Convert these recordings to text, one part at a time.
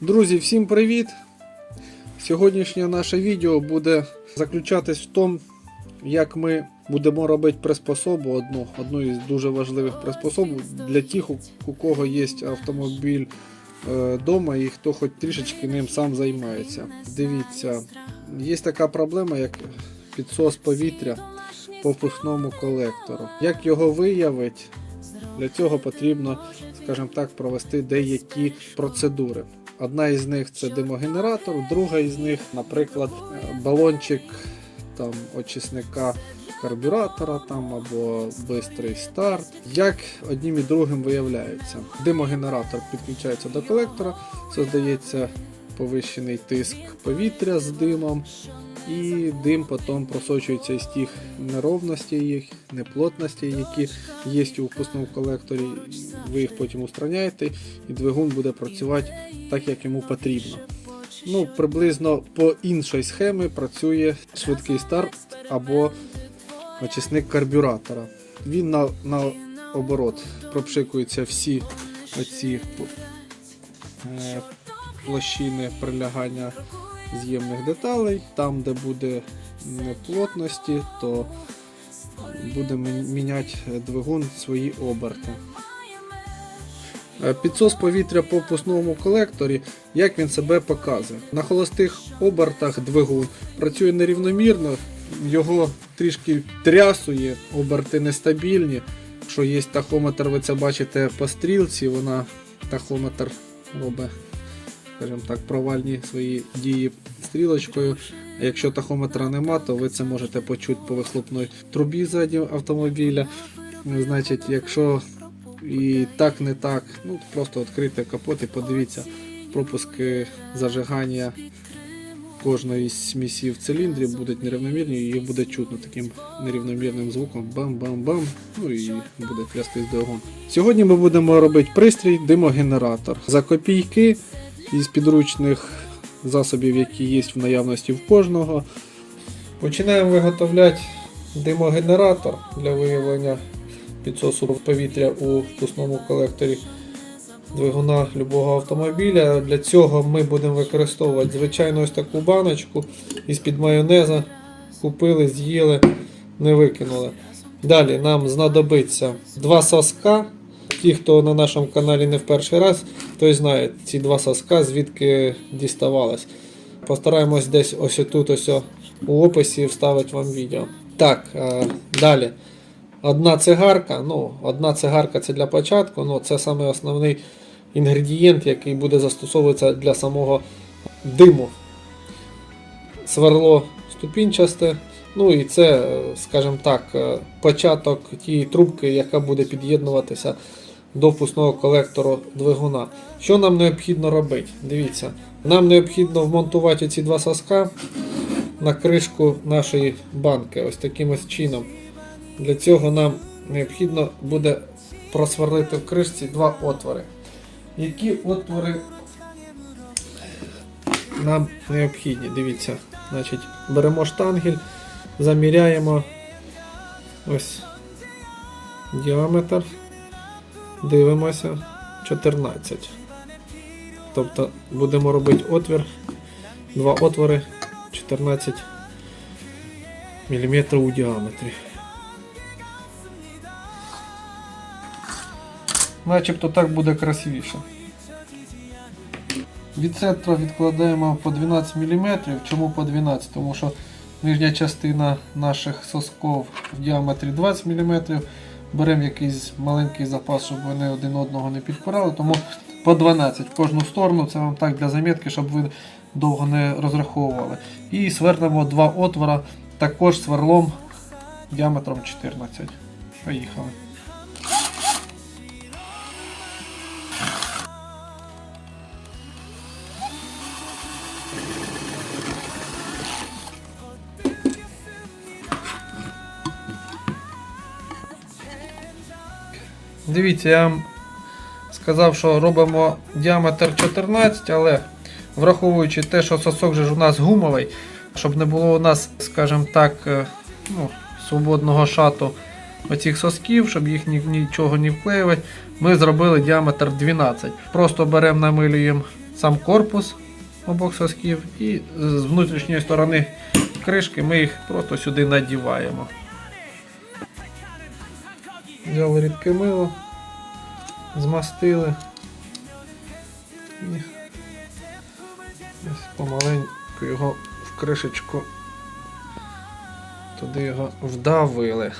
Друзі, всім привіт! Сьогоднішнє наше відео буде заключатись в тому, як ми будемо робити приспособу, одну, одну із дуже важливих приспособ для тих, у, кого є автомобіль вдома і хто хоч трішечки ним сам займається. Дивіться, є така проблема, як підсос повітря по впускному колектору. Як його виявити? Для цього потрібно, скажімо так, провести деякі процедури. Одна із них це димогенератор, друга із них, наприклад, е, балончик там, очисника карбюратора там, або бистрий старт. Як одним і другим виявляється. Димогенератор підключається до колектора, создається повищений тиск повітря з димом, і дим потім просочується із тих неровностей, їх, неплотностей, які є у впускному колекторі. Ви їх потім устраняєте, і двигун буде працювати так, як йому потрібно. Ну, приблизно по іншій схемі працює швидкий старт або очисник карбюратора. Він на, на оборот пропшикуються всі оці е, площини прилягання з'ємних деталей. Там, де буде неплотності, то будемо міняти двигун свої оберти. Е, Підсос повітря по впускному колекторі, як він себе показує. На холостих обертах двигун працює нерівномірно, його трішки трясує, оберти нестабільні. Якщо є тахометр, ви це бачите по стрілці, вона тахометр робить, скажімо так, провальні свої дії стрілочкою. Якщо тахометра нема, то ви це можете почути по вихлопної трубі ззаді автомобіля. Значить, якщо і так не так, ну просто відкрийте капот і подивіться пропуски зажигання кожної з смісів циліндрів будуть нерівномірні, і буде чутно таким нерівномірним звуком бам-бам-бам. Ну і буде трястись двигун. Сьогодні ми будемо робити пристрій димогенератор за копійки із підручних засобів, які є в наявності в кожного. Починаємо виготовляти димогенератор для виявлення підсосу повітря у впускному колекторі двигуна любого автомобіля. Для цього ми будемо використовувати звичайно ось таку баночку із-під майонеза. Купили, з'їли, не викинули. Далі нам знадобиться два соска. Ті, хто на нашому каналі не в перший раз, той знає ці два соска, звідки діставалось. Постараємось десь ось тут ось у описі вставити вам відео. Так, е, далі. Одна цигарка, ну, одна цигарка це для початку, ну, це саме основний інгредієнт, який буде застосовуватися для самого диму. Сверло ступінчасте. Ну і це, е, скажімо так, е, початок тієї трубки, яка буде під'єднуватися до впускного колектору двигуна. Що нам необхідно робити? Дивіться, нам необхідно вмонтувати ці два соска на кришку нашої банки. Ось таким ось чином. Для цього нам необхідно буде просверлити в кришці два отвори. Які отвори нам необхідні? Дивіться, значить, беремо штангель, заміряємо ось діаметр, дивимося 14. Тобто будемо робити отвір, два отвори 14 мм у діаметрі. Начебто так буде красивіше. Від центра відкладаємо по 12 мм. Чому по 12? Тому що нижня частина наших сосков в діаметрі 20 мм. Беремо якийсь маленький запас, щоб вони один одного не підпирали. Тому по 12 в кожну сторону. Це вам так для замітки, щоб ви довго не розраховували. І свернемо два отвора також сверлом діаметром 14. Поїхали. Дивіться, я вам сказав, що робимо діаметр 14, але враховуючи те, що сосок же ж у нас гумовий, щоб не було у нас, скажімо так, е, ну, свободного шату оцих сосків, щоб їх ні- нічого не вклеювати, ми зробили діаметр 12. Просто беремо, намилюємо сам корпус обох сосків і з внутрішньої сторони кришки ми їх просто сюди надіваємо. Взяли рідке мило, змастили. І ось помаленьку його в кришечку туди його вдавили.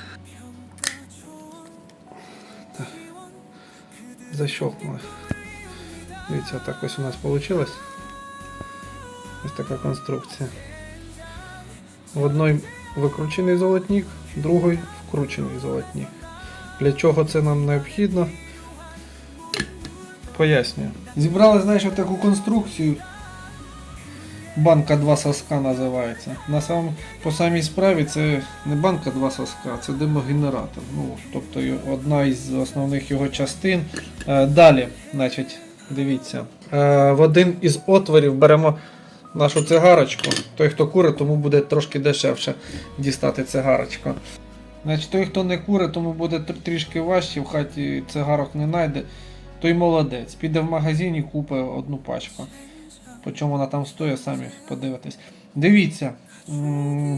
Защелкнули. Дивіться, так ось у нас вийшло. Ось така конструкція. В одной викручений золотник, в другой вкручений золотник. Для чого це нам необхідно? Пояснюю. Зібрали, знаєш, таку конструкцію. Банка два соска називається. На сам, по самій справі це не банка два соска, це димогенератор. Ну, тобто одна із основних його частин. Е, далі, значить, дивіться. Е, в один із отворів беремо нашу цигарочку. Той, хто курить, тому буде трошки дешевше дістати цигарочку. Значить, той, хто не курить, тому буде трішки важче, в хаті цигарок не знайде. Той молодець. Піде в магазин і купить одну пачку. По чому вона там стоїть, самі подивитесь. Дивіться,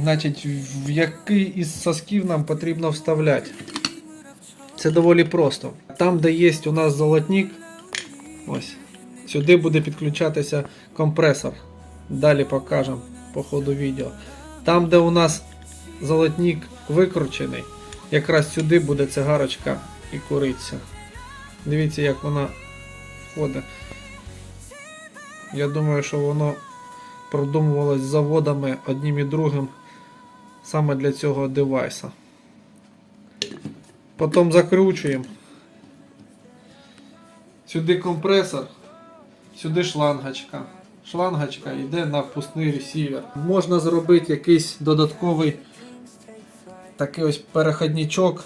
значить, в який із сосків нам потрібно вставляти. Це доволі просто. Там, де є у нас золотник, ось, сюди буде підключатися компресор. Далі покажемо по ходу відео. Там, де у нас золотник викручений, якраз сюди буде цигарочка і куриться. Дивіться, як вона входить. Я думаю, що воно продумувалось заводами одним і другим саме для цього девайса. Потім закручуємо. Сюди компресор, сюди шлангочка. Шлангочка йде на впускний ресівер. Можна зробити якийсь додатковий такий ось переходничок.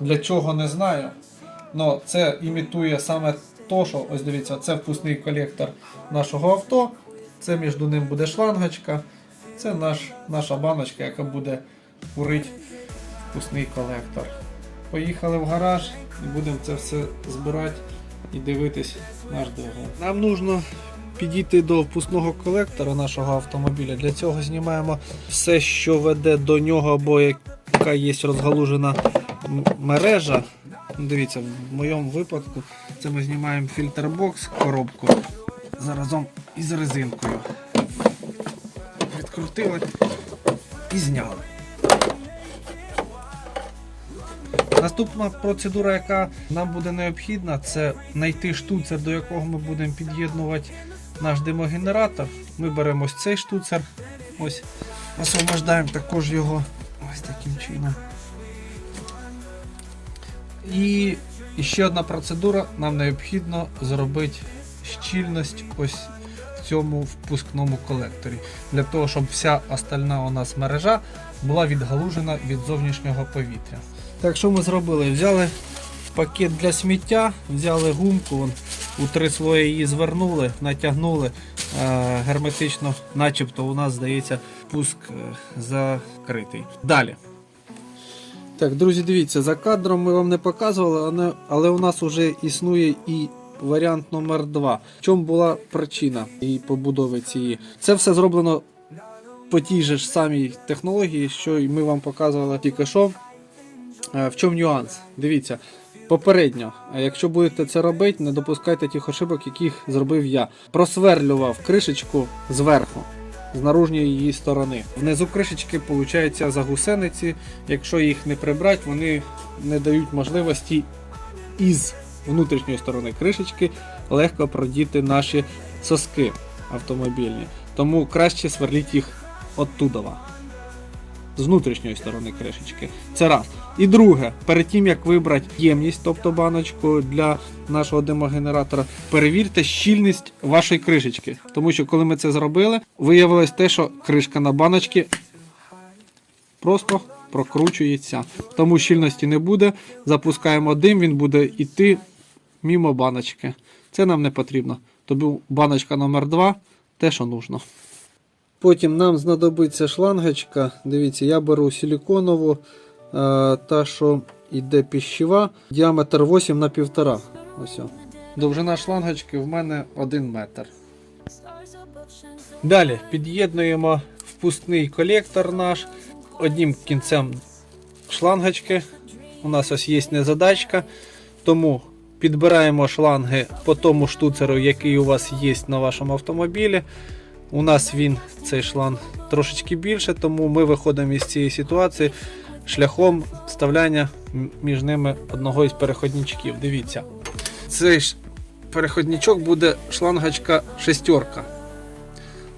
Для чого не знаю. Но це імітує саме то, що ось дивіться, це впускний колектор нашого авто. Це між ним буде шлангочка. Це наш, наша баночка, яка буде курити впускний колектор. Поїхали в гараж і будемо це все збирати і дивитись наш двигун. Нам потрібно підійти до впускного колектора нашого автомобіля. Для цього знімаємо все, що веде до нього, або яка є розгалужена мережа. Ну, Дивіться, в моєму випадку це ми знімаємо фільтрбокс, коробку заразом із резинкою. Відкрутили і зняли. Наступна процедура, яка нам буде необхідна, це знайти штуцер, до якого ми будемо під'єднувати наш димогенератор. Ми беремо ось цей штуцер, ось освобождаємо також його ось таким чином. І ще одна процедура, нам необхідно зробити щільність ось в цьому впускному колекторі. Для того, щоб вся остальна у нас мережа була відгалужена від зовнішнього повітря. Так, що ми зробили? Взяли пакет для сміття, взяли гумку, вон, у три слої її звернули, натягнули е, герметично, начебто у нас здається пуск е, закритий. Далі. Так, друзі, дивіться, за кадром ми вам не показували, але, у нас вже існує і варіант номер 2 В чому була причина і побудови цієї? Це все зроблено по тій же ж самій технології, що і ми вам показували тільки що. Е, В чому нюанс? Дивіться, попередньо, якщо будете це робити, не допускайте тих ошибок, яких зробив я. Просверлював кришечку зверху, з наружньої її сторони. Внизу кришечки виходить загусениці. Якщо їх не прибрати, вони не дають можливості із внутрішньої сторони кришечки легко продіти наші соски автомобільні. Тому краще сверліть їх оттудова з внутрішньої сторони кришечки. Це раз. І друге, перед тим як вибрати ємність, тобто баночку для нашого димогенератора, перевірте щільність вашої кришечки. Тому що коли ми це зробили, виявилось те, що кришка на баночці просто прокручується. Тому щільності не буде. Запускаємо дим, він буде йти мимо баночки. Це нам не потрібно. Тобі баночка номер 2 те, що нужно. Потім нам знадобиться шлангочка. Дивіться, я беру силіконову, та що йде піщева, діаметр 8 на 1,5. Ось. Довжина шлангочки в мене 1 метр. Далі під'єднуємо впускний колектор наш одним кінцем шлангочки. У нас ось є незадачка, тому підбираємо шланги по тому штуцеру, який у вас є на вашому автомобілі. У нас він, цей шланг, трошечки більше, тому ми виходимо із цієї ситуації шляхом вставляння між ними одного із переходничків. Дивіться, цей переходничок буде шлангочка шестерка,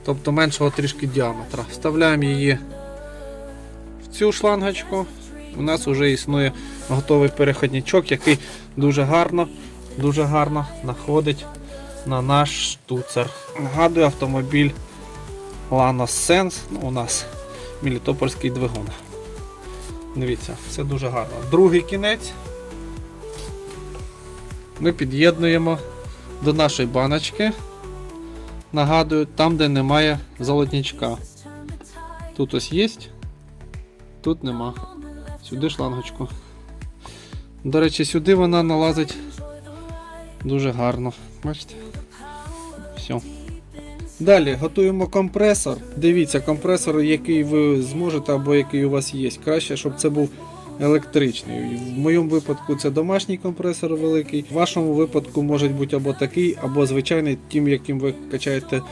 тобто меншого трішки діаметра. Вставляємо її в цю шлангочку. У нас вже існує готовий переходничок, який дуже гарно, дуже гарно знаходить на наш штуцер. Нагадую, автомобіль Lanos Sense. Ну, у нас мілітопольський двигун. Дивіться, все дуже гарно. Другий кінець ми під'єднуємо до нашої баночки. Нагадую, там, де немає золотничка. Тут ось є, тут нема. Сюди шлангочку. До речі, сюди вона налазить дуже гарно. Бачите? Все. Далі готуємо компресор. Дивіться, компресор, який ви зможете або який у вас є. Краще, щоб це був електричний. В моєму випадку це домашній компресор великий. В вашому випадку може бути або такий, або звичайний, тим, яким ви качаєте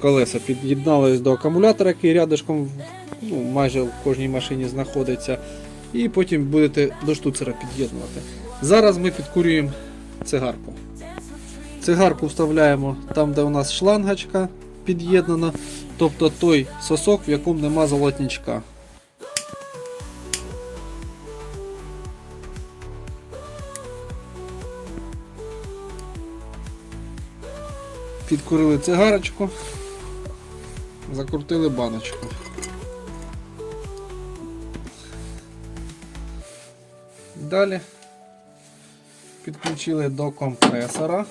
колеса. Під'єднали до акумулятора, який рядышком ну, майже в кожній машині знаходиться. І потім будете до штуцера під'єднувати. Зараз ми підкурюємо цигарку. Цигарку вставляємо там, де у нас шлангочка під'єднана, тобто той сосок, в якому нема золотничка. Підкурили цигарочку, закрутили баночку. Далі підключили до компресора.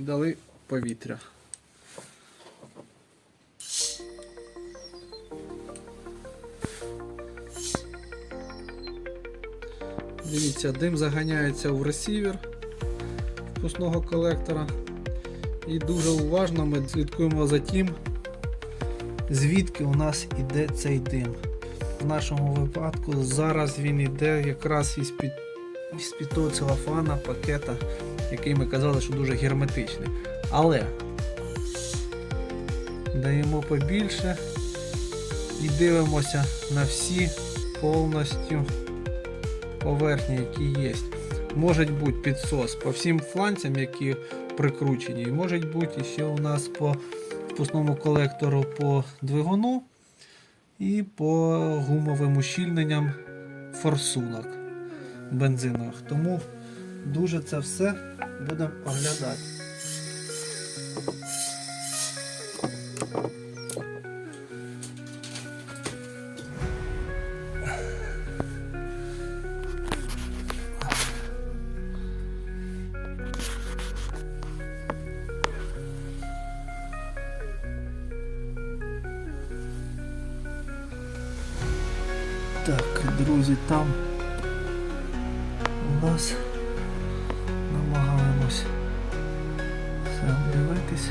І дали повітря. Дивіться, дим заганяється в ресівер впускного колектора. І дуже уважно ми слідкуємо за тим, звідки у нас іде цей дим. В нашому випадку зараз він іде якраз із під із під того пакета, який ми казали, що дуже герметичний. Але даємо побільше і дивимося на всі повністю поверхні, які є. Може бути підсос по всім фланцям, які прикручені, і може бути ще у нас по впускному колектору по двигуну і по гумовим ущільненням форсунок бензинових. Тому дуже це все будемо оглядати. Так, друзі, там у нас намагаємось все обдивитись.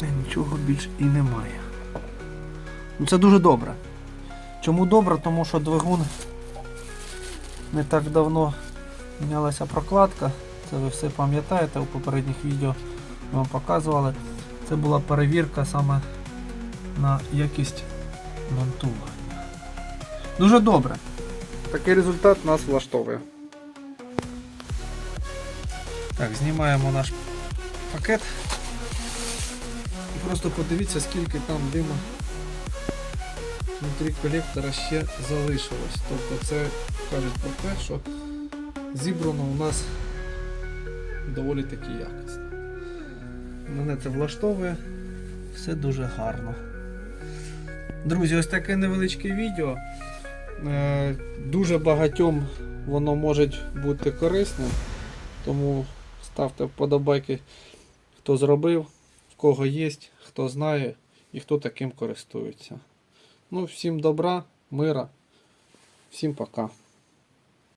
І Нічого більш і немає. Ну це дуже добре. Чому добре? Тому що двигун не так давно мінялася прокладка. Це ви все пам'ятаєте у попередніх відео вам показували. Це була перевірка саме на якість монтування. Дуже добре. Такий результат нас влаштовує. Так, знімаємо наш пакет. І просто подивіться, скільки там диму внутрі колектора ще залишилось. Тобто це кажуть про те, що зібрано у нас доволі таки якісно. Мене це влаштовує, все дуже гарно. Друзі, ось таке невеличке відео. Е, Дуже багатьом воно може бути корисним, Тому ставте вподобайки, хто зробив, в кого є, хто знає і хто таким користується. Ну, всім добра, мира, всім пока.